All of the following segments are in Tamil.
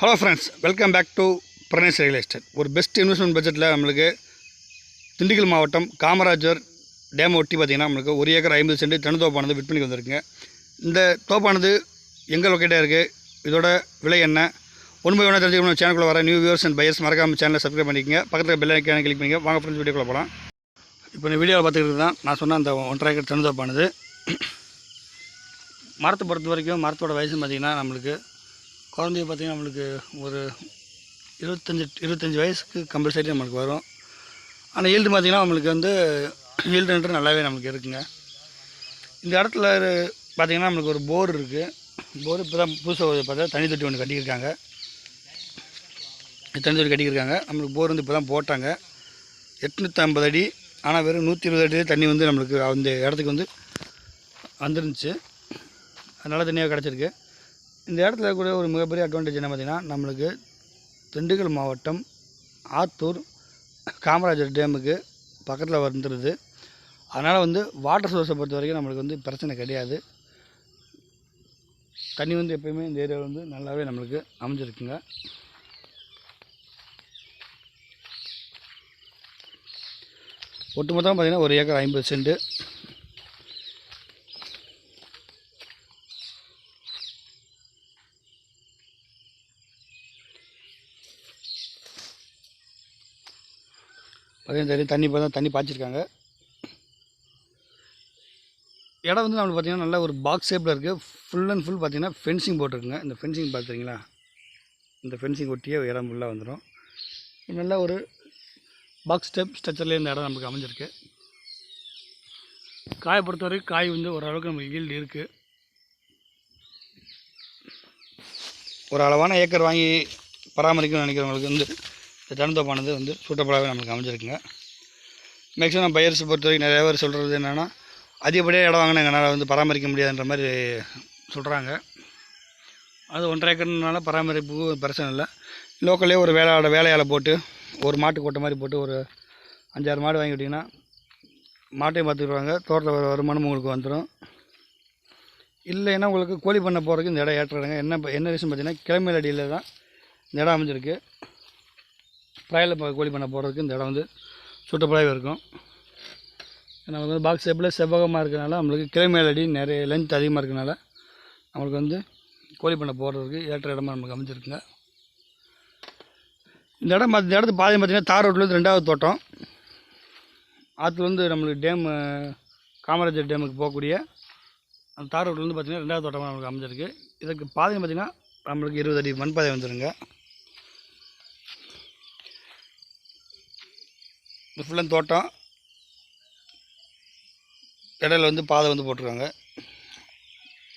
Hello friends welcome back to Pranesh real estate ஒரு பெஸ்ட் இன்வெஸ்ட்மெண்ட் பட்ஜெட்டில் நம்மளுக்கு திண்டுக்கல் மாவட்டம் காமராஜர் டேம் ஒட்டி பார்த்திங்கன்னா நம்மளுக்கு ஒரு ஏக்கர் ஐம்பது சென்ட் தென்னந்தோப்பானது விற்பனைக்கு வந்திருக்குங்க. இந்த தோப்பானது எங்கே லொக்கேட்டாக இருக்குது இதோட விலை என்ன? உண்மை வேணால் தெரிஞ்சுக்கணும் சேனலுக்குள்ள வர நியூ வியூவர்ஸ் அண்ட் பையர்ஸ் மறக்காமல் சேனலை சப்ஸ்கிரைப் பண்ணிக்கங்க. பக்கத்தில் பெல் ஐக்கான கிளிக் பண்ணிங்க வாங்க ஃப்ரெண்ட்ஸ் வீடியோக்குள்ள போகலாம் இப்போ இந்த வீடியோவில் பார்த்துக்கிட்டு தான் நான் சொன்ன அந்த ஒன்றரை ஏக்கர் தோப்பானது. மரத்தை பொறுத்த வரைக்கும் மரத்தோட வயசு பார்த்திங்கன்னா நம்மளுக்கு குழந்தைய பார்த்திங்கன்னா நம்மளுக்கு ஒரு இருபத்தஞ்சி இருபத்தஞ்சி வயசுக்கு கம்பல்சரி நம்மளுக்கு வரும். ஆனால் ஈல்டு பார்த்திங்கன்னா நம்மளுக்கு வந்து ஈல்டுன்றது நல்லாவே நம்மளுக்கு இருக்குங்க. இந்த இடத்துல பார்த்திங்கன்னா நம்மளுக்கு ஒரு போர் இருக்குது போர் இப்போ தான் புதுசாக பார்த்தா தண்ணி தொட்டி ஒன்று கட்டியிருக்காங்க. தனி தொட்டி கட்டியிருக்காங்க. நம்மளுக்கு போர் வந்து இப்போ தான் போட்டாங்க. எட்நூற்றி ஐம்பது அடி ஆனால் வெறும் நூற்றி இருபது அடி தண்ணி வந்து நம்மளுக்கு அந்த இடத்துக்கு வந்து வந்துருந்துச்சு. அதனால் தண்ணியாக கிடச்சிருக்கு. இந்த இடத்துல கூட ஒரு மிகப்பெரிய அட்வான்டேஜ் என்ன பார்த்தீங்கன்னா நம்மளுக்கு திண்டுக்கல் மாவட்டம் ஆத்தூர் காமராஜர் டேமுக்கு பக்கத்தில் வந்துடுது அதனால் வந்து வாட்டர் சோர்ஸை பொறுத்த வரைக்கும் நம்மளுக்கு வந்து பிரச்சனை கிடையாது. தண்ணி வந்து எப்பயுமே இந்த ஏரியாவில் வந்து நல்லாவே நம்மளுக்கு அமைஞ்சிருக்குங்க. ஒட்டுமொத்தமாக பார்த்திங்கன்னா ஒரு ஏக்கர் ஐம்பது சென்ட்டு அதே தெரியும் தண்ணி இப்போ தண்ணி பாய்ச்சிருக்காங்க. இடம் வந்து நம்மளுக்கு பார்த்தீங்கன்னா நல்லா ஒரு பாக்ஸ் ஷேப்பில் இருக்குது ஃபுல் அண்ட் ஃபுல் பார்த்தீங்கன்னா ஃபென்சிங் போட்டிருக்குங்க. இந்த ஃபென்சிங் பார்த்துறீங்களா இந்த ஃபென்சிங் ஒட்டியே இடம் ஃபுல்லாக வந்துடும் நல்ல ஒரு பாக்ஸ் ஸ்டெப் ஸ்ட்ரக்சர்லேயே இந்த இடம் நமக்கு அமைஞ்சிருக்கு. காயை பொறுத்தவரைக்கும் காய் வந்து ஓரளவுக்கு நமக்கு ஈல்டு இருக்குது ஒரு அளவான ஏக்கர் வாங்கி பராமரிக்கணும்னு நினைக்கிறவங்களுக்கு வந்து இந்த தென்னந்தோப்பானது வந்து சூட்டபுளாகவே நமக்கு அமைஞ்சிருக்குங்க. மேக்ஸிமம் பயிர்ஸ் பொறுத்த வரைக்கும் நிறைய பேர் சொல்கிறது என்னென்னா அதிகப்படியாக இடம் வாங்கினா எங்களால் வந்து பராமரிக்க முடியாதுன்ற மாதிரி சொல்கிறாங்க அது ஒன்றரை ஏக்கர்னால பராமரிப்புக்கு பிரச்சனை இல்லை. லோக்கல்லே ஒரு வேலையோட வேலையால் போட்டு ஒரு மாட்டு கொட்டை மாதிரி போட்டு ஒரு அஞ்சாறு மாடு வாங்கிக்கிட்டிங்கன்னா மாட்டையும் பார்த்துக்குவாங்க. தோட்டத்தில் வர வருமானம் உங்களுக்கு வந்துடும் இல்லைன்னா உங்களுக்கு கோழி பண்ண போகிறதுக்கு இந்த இடம் ஏற்றுறாங்க. என்ன என்ன ரீசன் பார்த்தீங்கன்னா கிழமையில் அடியில் தான் இந்த இடம் அமைஞ்சிருக்கு. ட்ரையலில் கோழி பண்ண போடுறதுக்கு இந்த இடம் வந்து சூட்டபுளாகவே இருக்கும். நமக்கு வந்து பாக்ஸ் ஷேப்பில் செவ்வகமாக இருக்கிறனால நம்மளுக்கு கிளை அடி நிறைய லென்த் அதிகமாக இருக்கிறனால நம்மளுக்கு வந்து கோழி பண்ணை போடுறதுக்கு ஏற்ற இடமா நமக்கு அமைஞ்சிருக்குங்க. இந்த இடம் இந்த இடத்து பாதை பார்த்திங்கன்னா தார் ரோட்லேருந்து ரெண்டாவது தோட்டம். ஆற்றுலேருந்து நம்மளுக்கு டேமு காமராஜர் டேமுக்கு போகக்கூடிய அந்த தார் ரோட்லேருந்து பார்த்திங்கன்னா ரெண்டாவது தோட்டமாக நம்மளுக்கு அமைஞ்சிருக்கு. இதற்கு பாதையை பார்த்திங்கன்னா நம்மளுக்கு இருபது அடி மண் பாதை வந்துடுங்க இது ஃபுல்லாக தோட்டம். இடையில வந்து பாதை வந்து போட்டிருக்காங்க.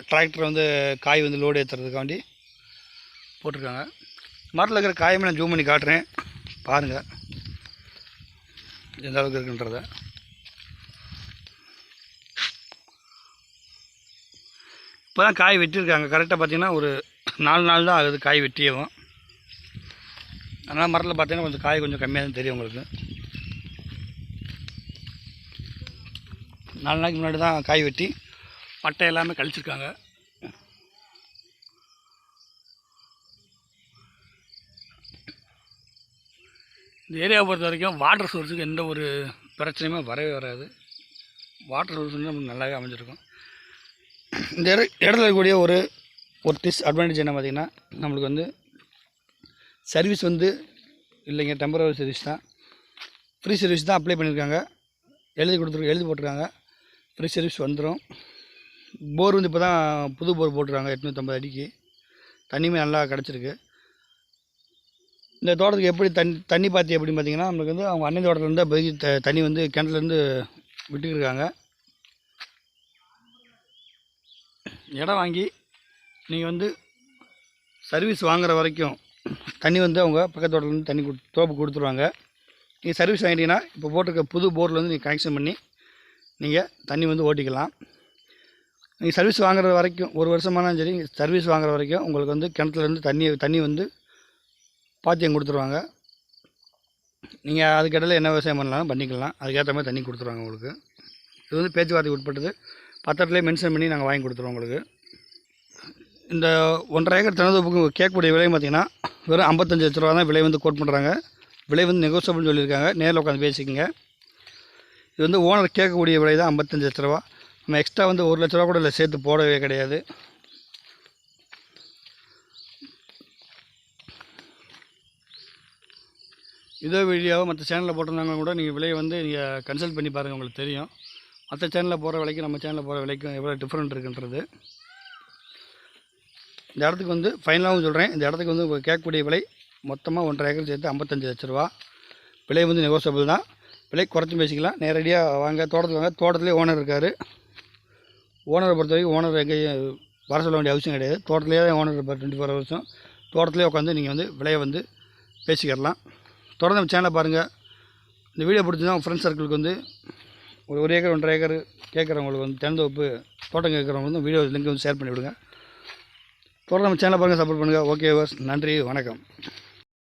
டிராக்டர் வந்து காய் வந்து லோடு ஏற்றுறதுக்காண்டி போட்டிருக்காங்க. மரத்தில் இருக்கிற காயுமே நான் ஜூம் பண்ணி காட்டுறேன். பாருங்கள் எந்த அளவுக்கு இருக்குன்றத. இப்போ தான் காய் வெட்டியிருக்காங்க. கரெக்டாக பார்த்தீங்கன்னா ஒரு நாலு நாள் தான் ஆகுது காய் வெட்டியவும். அதனால் மரத்தில் பார்த்தீங்கன்னா கொஞ்சம் காய் கொஞ்சம் கம்மியாக தான் தெரியும் உங்களுக்கு. நாலு நாளைக்கு முன்னாடி தான் காய் வெட்டி பட்டை எல்லாமே கழிச்சிருக்காங்க. இந்த ஏரியாவை பொறுத்த வரைக்கும் வாட்டர் சோர்ஸுக்கு எந்த ஒரு பிரச்சனையுமே வரவே வராது. வாட்டர் சோர்ஸ் வந்து நமக்கு நல்லாவே அமைஞ்சிருக்கும். இந்த இடத்துல இருக்கக்கூடிய ஒரு ஒரு டிஸ் அட்வான்டேஜ் என்ன பார்த்திங்கன்னா நம்மளுக்கு வந்து சர்வீஸ் வந்து இல்லைங்க டெம்பரவரி சர்வீஸ் தான். ஃப்ரீ சர்வீஸ் தான் அப்ளை பண்ணியிருக்காங்க. எழுதி கொடுத்துரு எழுதி போட்டிருக்காங்க. ஃப்ரீ சர்வீஸ் வந்துடும் போர் வந்து இப்போ தான் புது போர் போட்டுருக்காங்க எட்நூற்றம்பது அடிக்கு. தண்ணியுமே நல்லா கிடச்சிருக்கு. இந்த தோட்டத்துக்கு எப்படி தண்ணி தண்ணி பாத்தி எப்படின்னு பார்த்தீங்கன்னா நம்மளுக்கு வந்து அவங்க அண்ணன் தோட்டத்துலேருந்து அப்போதைக்கு த தண்ணி வந்து கிணத்துலேருந்து விட்டுக்கிருக்காங்க இடம் வாங்கி நீங்கள் வந்து சர்வீஸ் வாங்குற வரைக்கும் தண்ணி வந்து அவங்க பக்கத்து தோட்டத்துலேருந்து தண்ணி கொடு தோப்பு கொடுத்துருவாங்க. நீங்கள் சர்வீஸ் வாங்கிட்டீங்கன்னா இப்போ போட்டிருக்க புது போரில் வந்து நீங்கள் கனெக்ஷன் பண்ணி நீங்கள் தண்ணி வந்து ஓட்டிக்கலாம். நீங்கள் சர்வீஸ் வாங்குற வரைக்கும் ஒரு வருஷமானாலும் சரி சர்வீஸ் வாங்குற வரைக்கும் உங்களுக்கு வந்து கிணத்துலேருந்து தண்ணி தண்ணி வந்து பாத்தியம் கொடுத்துருவாங்க. நீங்கள் அதுக்கிடையில் என்ன விவசாயம் பண்ணலாம் பண்ணிக்கலாம். அதுக்கேற்ற மாதிரி தண்ணி கொடுத்துருவாங்க உங்களுக்கு. இது வந்து பேச்சுவார்த்தைக்கு உட்பட்டது. பத்திரத்துலேயே மென்ஷன் பண்ணி நாங்கள் வாங்கி கொடுத்துருவோம் உங்களுக்கு. இந்த ஒன்றரை ஏக்கர் தினத்தொப்புக்கு கேட்கக்கூடிய விலை பார்த்தீங்கன்னா வெறும் ஐம்பத்தஞ்சு லட்ச ரூபா தான் விலை வந்து கோட் பண்ணுறாங்க விலை வந்து நெகோசியபிள்னு சொல்லியிருக்காங்க. நேரில் உட்காந்து பேசிக்கங்க. இது வந்து ஓனர் கேட்கக்கூடிய விலை தான் ஐம்பத்தஞ்சு லட்ச ரூபா. நம்ம எக்ஸ்ட்ரா வந்து ஒரு லட்ச ரூபா கூட இல்லை சேர்த்து போடவே கிடையாது. இதே வீடியோவை மற்ற சேனலில் போட்டிருந்தாங்க கூட நீங்கள் விலையை வந்து நீங்கள் கன்சல்ட் பண்ணி பாருங்கள் உங்களுக்கு தெரியும். மற்ற சேனலில் போகிற விலைக்கும் நம்ம சேனலில் போகிற விலைக்கும் எவ்வளோ டிஃப்ரெண்ட் இருக்குன்றது. இந்த இடத்துக்கு வந்து ஃபைனலாகவும் சொல்கிறேன் இந்த இடத்துக்கு வந்து கேட்கக்கூடிய விலை மொத்தமாக ஒன்றரை ஏக்கர் சேர்த்து ஐம்பத்தஞ்சு லட்ச ரூபா. விலை வந்து நெகோசியபிள் தான். விலை குறைச்சி பேசிக்கலாம். நேரடியாக வாங்க தோட்டத்தில் வாங்க. தோட்டத்துலேயே ஓனர் இருக்கார். ஓனரை பொறுத்த வரைக்கும் ஓனர் எங்கேயும் வர சொல்ல வேண்டிய அவசியம் கிடையாது. தோட்டத்துலேயே தான் ஓனர் இருப்பார் டுவெண்ட்டி ஃபோர் ஹவர்ஸும் தோட்டத்துலேயே உட்காந்து நீங்கள் வந்து விலையை வந்து பேசிக்கிறலாம் தொடர்ந்து நம்ம சேனலை பாருங்கள் இந்த வீடியோ பிடிச்சதுன்னா உங்கள் ஃப்ரெண்ட்ஸ் சர்க்கிளுக்கு வந்து ஒரு ஒரு ஏக்கர் ஒன்றரை ஏக்கர் கேட்குறவங்களுக்கு வந்து தென்னந்தோப்பு தோட்டம் கேட்குறவங்க வந்து வீடியோ லிங்க் வந்து ஷேர் பண்ணிவிடுங்க. தொடர்ந்து நம்ம சேனலை பாருங்கள் சப்போர்ட் பண்ணுங்கள் ஓகே நன்றி வணக்கம்.